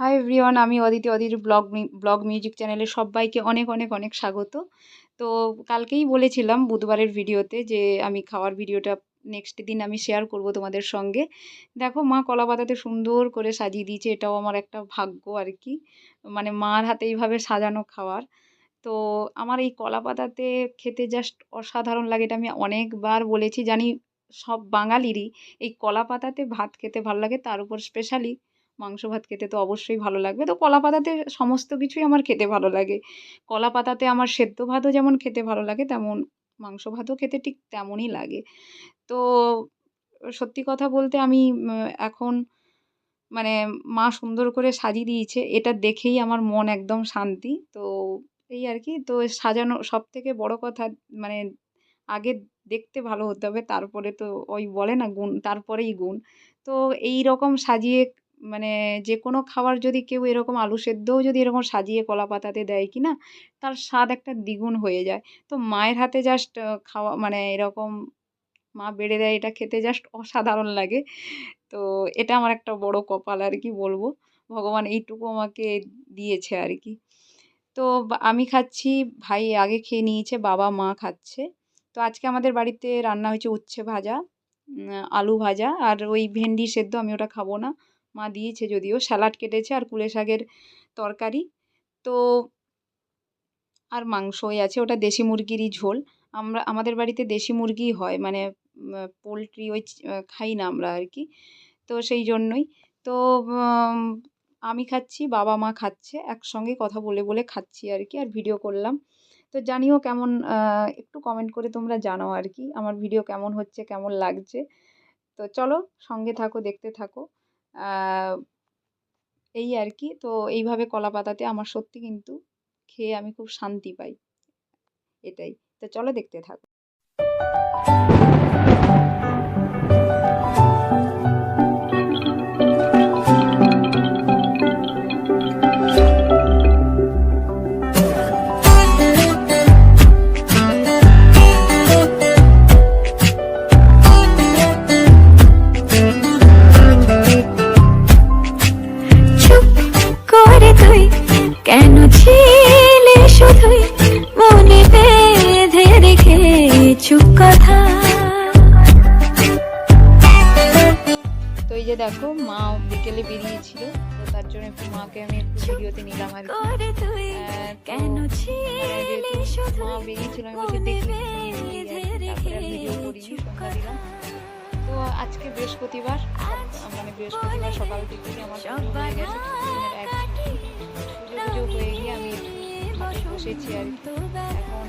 High everyone আমি Aditi Aditi vlog vlog music চ্যানেলে সবাইকে অনেক অনেক অনেক স্বাগত। তো কালকেই বলেছিলাম বুধবারের ভিডিওতে যে আমি খাওয়ার ভিডিওটা নেক্সট দিন আমি শেয়ার করব তোমাদের সঙ্গে। দেখো, মা কলা পাতাতে সুন্দর করে সাজিয়ে দিয়েছে, এটাও আমার একটা ভাগ্য আর কি মানে মার হাতে এইভাবে সাজানো খাওয়ার। তো আমার এই কলা পাতাতে খেতে জাস্ট অসাধারণ লাগে, এটা আমি অনেকবার বলেছি। জানি সব বাঙালিরই এই কলা পাতাতে ভাত খেতে ভালো লাগে, তার উপর স্পেশালি মাংস ভাত খেতে তো অবশ্যই ভালো লাগবে। তো কলা পাতাতে সমস্ত কিছুই আমার খেতে ভালো লাগে। কলা পাতাতে আমার সেদ্ধ ভাতও যেমন খেতে ভালো লাগে, তেমন মাংস ভাতও খেতে ঠিক তেমনই লাগে। তো সত্যি কথা বলতে আমি এখন মানে মা সুন্দর করে সাজিয়ে দিয়েছে, এটা দেখেই আমার মন একদম শান্তি। তো এই আর কি, তো সাজানো সব থেকে বড় কথা মানে আগে দেখতে ভালো হতে হবে, তারপরে তো ওই বলে না গুণ, তারপরেই গুণ। তো এই রকম সাজিয়ে মানে যে কোনো খাবার যদি কেউ এরকম আলু সেদ্ধও যদি এরকম সাজিয়ে কলা পাতাতে দেয় কি না তার স্বাদ একটা দ্বিগুণ হয়ে যায়। তো মায়ের হাতে জাস্ট খাওয়া মানে এরকম মা বেড়ে দেয় এটা খেতে জাস্ট অসাধারণ লাগে। তো এটা আমার একটা বড় কপাল আর কি বলব। ভগবান এইটুকু আমাকে দিয়েছে আর কি। তো আমি খাচ্ছি, ভাই আগে খেয়ে নিয়েছে, বাবা মা খাচ্ছে। তো আজকে আমাদের বাড়িতে রান্না হয়েছে উচ্ছে ভাজা আলু ভাজা, আর ওই ভেন্ডি সেদ্ধ আমি ওটা খাব না। মা দিয়েছে যদিও, স্যালাড কেটেছে আর কুলে শাকের তরকারি। তো আর মাংসই আছে, ওটা দেশি মুরগিরই ঝোল। আমরা, আমাদের বাড়িতে দেশি মুরগিই হয় মানে পোলট্রি ওই খাই না আমরা আর কি। তো সেই জন্যই। তো আমি খাচ্ছি, বাবা মা খাচ্ছে, একসঙ্গে কথা বলে বলে খাচ্ছি আর কি, আর ভিডিও করলাম। তো জানিও কেমন একটু কমেন্ট করে তোমরা জানাও আর কি, আমার ভিডিও কেমন হচ্ছে, কেমন লাগছে। তো চলো, সঙ্গে থাকো, দেখতে থাকো। এই আর কি তো এইভাবে কলা পাতাতে আমার সত্যি কিন্তু খেয়ে আমি খুব শান্তি পাই। এটাই। তো চলো দেখতে থাকো। মা বিকেলে বেরিয়েছিল তো তার জন্য একটু মাকে আমি একটু ভিডিওতে নিলাম আর কি। মা বেরিয়েছিল আমি বলছি দেখি তো আজকে বৃহস্পতিবার মানে বৃহস্পতিবার সকাল থেকে আমার হয়ে গেছে পুজো পুজো হয়ে গিয়ে আমি বসেছি আর কি। এখন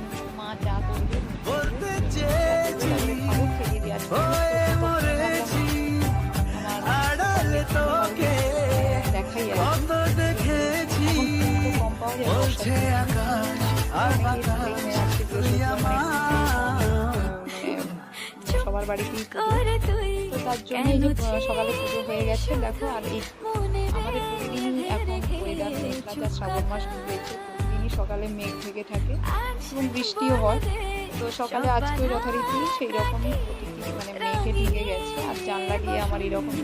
সবার বাড়িতেই তো তার জন্য সকালে পুজো হয়ে গেছে। দেখো, আর এই শ্রাবণ মাস প্রতিদিনই সকালে মেঘ থেকে থাকে এবং বৃষ্টিও হয়। তো সকালে আজকে যথারীতি সেই রকমই মানে মেঘে ঢেকে গেছে, আর জানলা দিয়ে আমার এরকম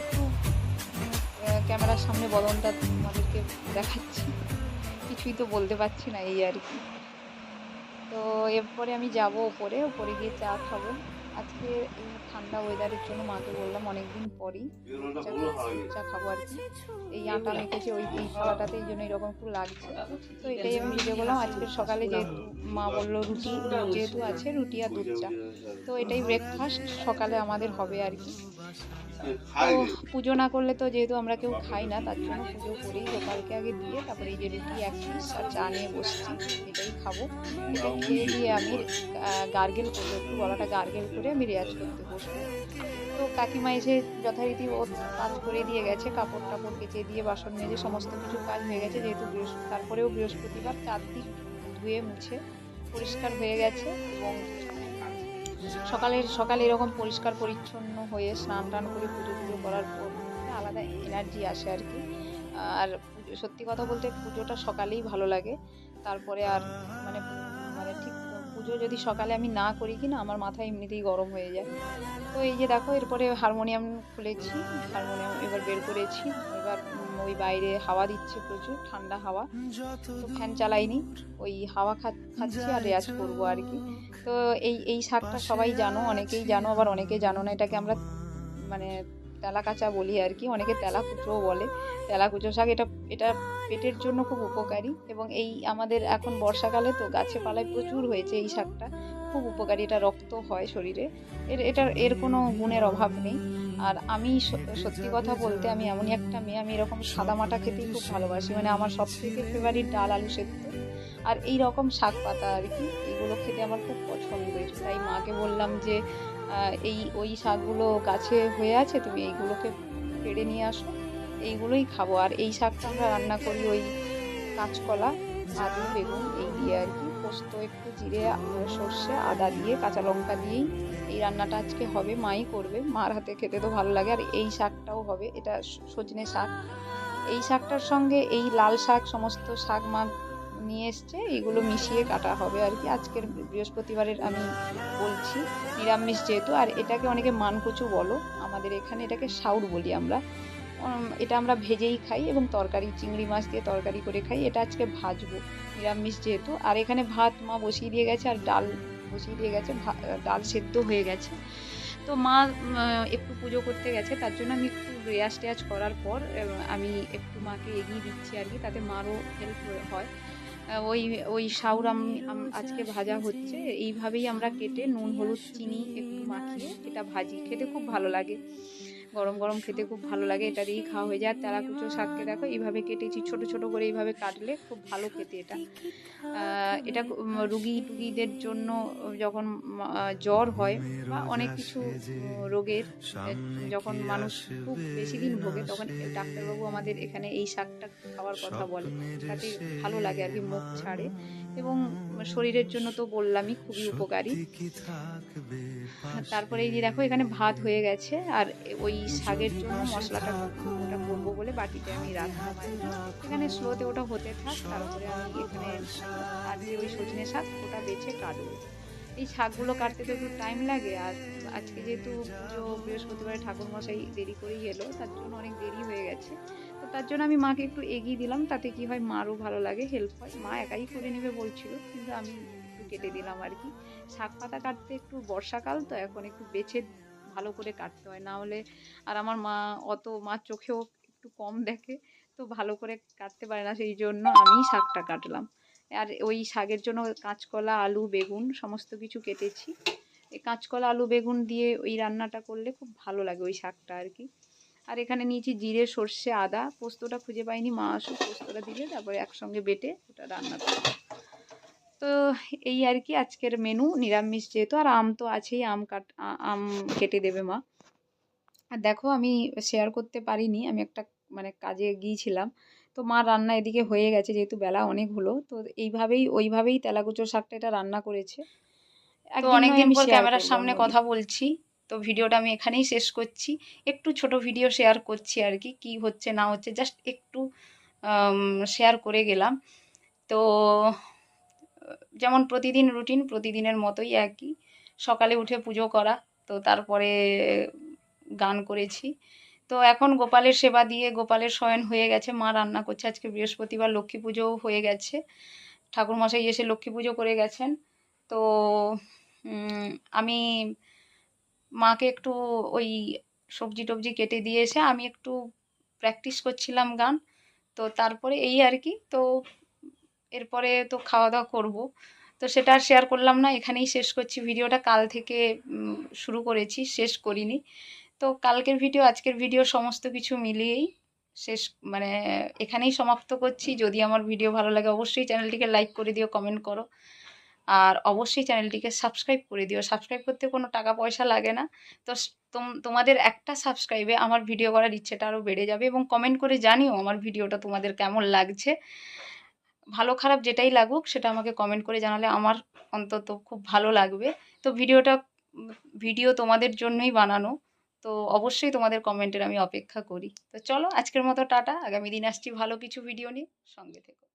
একটু ক্যামেরার সামনে বদনটা আমাদেরকে দেখাচ্ছি। কিছুই তো বলতে পারছি না এই আর কি। তো এরপরে আমি যাব ওপরে ওপরে গিয়ে চা খাব। আজকে এই ঠান্ডা ওয়েদারের জন্য মাকে বললাম অনেকদিন পরই চা খাব আর কি। এই আটা মেখেছে ওই, এই খাওয়াটাতে এই জন্য এরকম একটু লাগছে। তো এটাই আমি ভিডিও করলাম আজকে সকালে যেহেতু মা বলল রুটি, যেহেতু আছে রুটি আর দুধ চা। তো এটাই ব্রেকফাস্ট সকালে আমাদের হবে আর কি। পুজো না করলে তো যেহেতু আমরা কেউ খাই না তার জন্য পুজো করেই গোপালকে আগে দিয়ে তারপরে এই যে রুটি এক পিস আর চা নিয়ে বসছি এটাই খাব। এটা খেয়ে দিয়ে আমি গার্গেল করব একটু গলাটা গার্গেল করে আমি রেয়াজ করতে বসবো। তো কাকিমা এসে যথারীতি ও কাজ করে দিয়ে গেছে কাপড় টাপড় কেচে দিয়ে বাসন মেজে সমস্ত কিছু কাজ হয়ে গেছে যেহেতু বৃহস্পতি তারপরেও বৃহস্পতিবার চারদিক ধুয়ে মুছে পরিষ্কার হয়ে গেছে এবং সকালে সকালে এরকম পরিষ্কার, পরিচ্ছন্ন হয়ে স্নান টান করে পুজো পুজো করার পর আলাদা এনার্জি আসে আর কি। আর সত্যি কথা বলতে পুজোটা সকালেই ভালো লাগে। তারপরে আর মানে মানে ঠিক পুজো যদি সকালে আমি না করি কি না, আমার মাথা এমনিতেই গরম হয়ে যায়। তো এই যে দেখো, এরপরে হারমোনিয়াম খুলেছি হারমোনিয়াম এবার বের করেছি। এবার ওই বাইরে হাওয়া দিচ্ছে প্রচুর, ঠান্ডা হাওয়া। তো ফ্যান চালাইনি, ওই হাওয়া খাচ্ছি আর রেয়াজ করব আর কি। তো এই এই শাকটা সবাই জানো, অনেকেই জানো, আবার অনেকে জানো না, এটাকে আমরা মানে তেলা কাঁচা বলি আর কি। অনেকে তেলা কুচোও বলে। তেলা কুচো শাক এটা এটা পেটের জন্য খুব উপকারী এবং এই আমাদের এখন বর্ষাকালে তো গাছে পালায় প্রচুর হয়েছে এই শাকটা। খুব উপকারী, এটা রক্ত হয় শরীরে। এর, এটার, এর কোনো গুণের অভাব নেই। আর আমি সত্যি কথা বলতে আমি এমনই একটা মেয়ে, আমি এরকম সাদা মাটা খেতেই খুব ভালোবাসি। মানে আমার সব থেকে ফেভারিট ডাল আলু সেদ্ধ। আর এই রকম শাক পাতা আর কি এইগুলো খেতে আমার খুব পছন্দের তাই মাকে বললাম যে এই, ওই শাকগুলো গাছে হয়ে আছে, তুমি এইগুলোকে পেড়ে নিয়ে আসো, এইগুলোই খাব। আর এই শাকটা আমরা রান্না করি ওই কাঁচকলা আলু বেগুন এই দিয়ে আর কি, পোস্ত একটু জিরে সর্ষে, আদা দিয়ে, কাঁচা লঙ্কা দিয়েই এই রান্নাটা আজকে হবে, মাই করবে। মার হাতে খেতে তো ভালো লাগে, আর এই শাকটাও হবে, এটা সজনে শাক। এই শাকটার সঙ্গে এই লাল শাক, সমস্ত শাক মা নিয়ে এসছে এইগুলো মিশিয়ে কাটা হবে আর কি। আজকের বৃহস্পতিবারের আমি বলছি, নিরামিষ যেহেতু, আর এটাকে অনেকে মানকচু বলো, আমাদের এখানে এটাকে সাউর বলি আমরা। এটা আমরা ভেজেই খাই এবং তরকারি, চিংড়ি মাছ দিয়ে তরকারি করে খাই। এটা আজকে ভাজবো, নিরামিষ যেহেতু। আর এখানে ভাত মা বসিয়ে দিয়ে গেছে আর ডাল বসিয়ে দিয়ে গেছে। ডাল সেদ্ধ হয়ে গেছে। তো মা একটু পুজো করতে গেছে। তার জন্য আমি একটু রেয়াজ টেয়াজ করার পর আমি একটু মাকে এগিয়ে দিচ্ছি আর কি, তাতে মারও হেল্প হয়। ওই ওই সাউর আম- আজকে ভাজা হচ্ছে। এইভাবেই আমরা কেটে নুন, হলুদ, চিনি একটু মাখিয়ে এটা ভাজি। খেতে খুব ভালো লাগে। গরম গরম খেতে খুব ভালো লাগে এটা দিয়েই খাওয়া হয়ে যায়। আর তেলাকুচো শাককে দেখো এইভাবে কেটেছি ছোট ছোট করে এইভাবে কাটলে খুব ভালো খেতে এটা। এটা রুগী টুগীদের জন্য যখন জ্বর হয় বা অনেক কিছু রোগের যখন মানুষ খুব বেশি দিন ভোগে তখন ডাক্তারবাবু আমাদের এখানে এই শাকটা খাওয়ার কথা বলে। তাতে ভালো লাগে আর কি মুখ ছাড়ে। এবং শরীরের জন্য তো বললামই খুবই উপকারী। তারপরে এই যে দেখো এখানে ভাত হয়ে গেছে। আর ওই শাকের জন্য মশলাটা ওটা করব বলে বাটিতে আমি রাখলাম এখানে স্লোতে ওটা হতে থাক, তারপরে আমি এখানে আর যে ওই সজনে শাক ওটা বেছে কাটবো। এই শাকগুলো কাটতে তো একটু টাইম লাগে আর আজকে যেহেতু পুজো, বৃহস্পতিবারে ঠাকুর মশাই দেরি করেই এলো, তার জন্য অনেক দেরি হয়ে গেছে। তো তার জন্য আমি মাকে একটু এগিয়ে দিলাম, তাতে কি হয় মারও ভালো লাগে হেল্প হয়। মা একাই করে নেবে বলছিল, কিন্তু আমি একটু কেটে দিলাম আর কি। শাক পাতা কাটতে একটু বর্ষাকাল, তো এখন একটু বেছে ভালো করে কাটতে হয়। না হলে আর আমার মা অত, মার চোখেও একটু কম দেখে, তো ভালো করে কাটতে পারে না। সেই জন্য আমি শাকটা কাটলাম। আর ওই শাকের জন্য কাঁচকলা, আলু, বেগুন সমস্ত কিছু কেটেছি। এই কাঁচকলা, আলু, বেগুন দিয়ে ওই রান্নাটা করলে খুব ভালো লাগে ওই শাকটা আর কি। আর এখানে নিয়েছি জিরে, সর্ষে, আদা। পোস্তটা খুঁজে পাইনি, মা আসুক পোস্তটা দিলে, তারপরে একসঙ্গে বেটে ওটা রান্না করব। তো এই আর কি আজকের মেনু নিরামিষ যেহেতু আর আম তো আছেই আম কাট আম কেটে দেবে মা। আর দেখো আমি শেয়ার করতে পারিনি আমি একটা মানে কাজে গিয়েছিলাম। তো মা রান্না এদিকে হয়ে গেছে যেহেতু বেলা অনেক হলো তো এইভাবেই ওইভাবেই তেলাকুচো শাকটা এটা রান্না করেছে। তো অনেকদিন পর ক্যামেরার সামনে কথা বলছি তো ভিডিওটা আমি এখানেই শেষ করছি। একটু ছোট ভিডিও শেয়ার করছি আর কি কি হচ্ছে না হচ্ছে জাস্ট একটু শেয়ার করে গেলাম। তো যেমন প্রতিদিন রুটিন প্রতিদিনের মতোই একই। সকালে উঠে পুজো করা, তো তারপরে গান করেছি। তো এখন গোপালের সেবা দিয়ে গোপালের শয়ন হয়ে গেছে, মা রান্না করছে। আজকে বৃহস্পতিবার লক্ষ্মী পুজোও হয়ে গেছে। ঠাকুরমশাই এসে লক্ষ্মী পুজো করে গেছেন। তো আমি মাকে একটু ওই সবজি টবজি কেটে দিয়ে এসে আমি একটু প্র্যাকটিস করছিলাম গান। তো তারপরে এই আর কি। তো এরপরে তো খাওয়া দাওয়া করব। তো সেটা আর শেয়ার করলাম না, এখানেই শেষ করছি। ভিডিওটা কাল থেকে শুরু করেছি, শেষ করিনি। তো কালকের ভিডিও আজকের ভিডিও সমস্ত কিছু মিলিয়েই শেষ মানে এখানেই সমাপ্ত করছি। যদি আমার ভিডিও ভালো লাগে, অবশ্যই চ্যানেলটিকে লাইক করে দিও কমেন্ট করো। আর অবশ্যই চ্যানেলটিকে সাবস্ক্রাইব করে দিও। সাবস্ক্রাইব করতে কোনো টাকা পয়সা লাগে না। তো তোম- তোমাদের একটা সাবস্ক্রাইবে আমার ভিডিও করার ইচ্ছেটা আরও বেড়ে যাবে এবং কমেন্ট করে জানিও আমার ভিডিওটা তোমাদের কেমন লাগছে। ভালো খারাপ যেটাই লাগুক সেটা আমাকে কমেন্ট করে জানালে আমার অন্তত খুব ভালো লাগবে। তো ভিডিওটা, ভিডিও তোমাদের জন্যই বানানো। তো অবশ্যই তোমাদের কমেন্টের আমি অপেক্ষা করি। তো চলো আজকের মতো টাটা, আগামী দিন আসছি ভালো কিছু ভিডিও নিয়ে। সঙ্গে থেকো।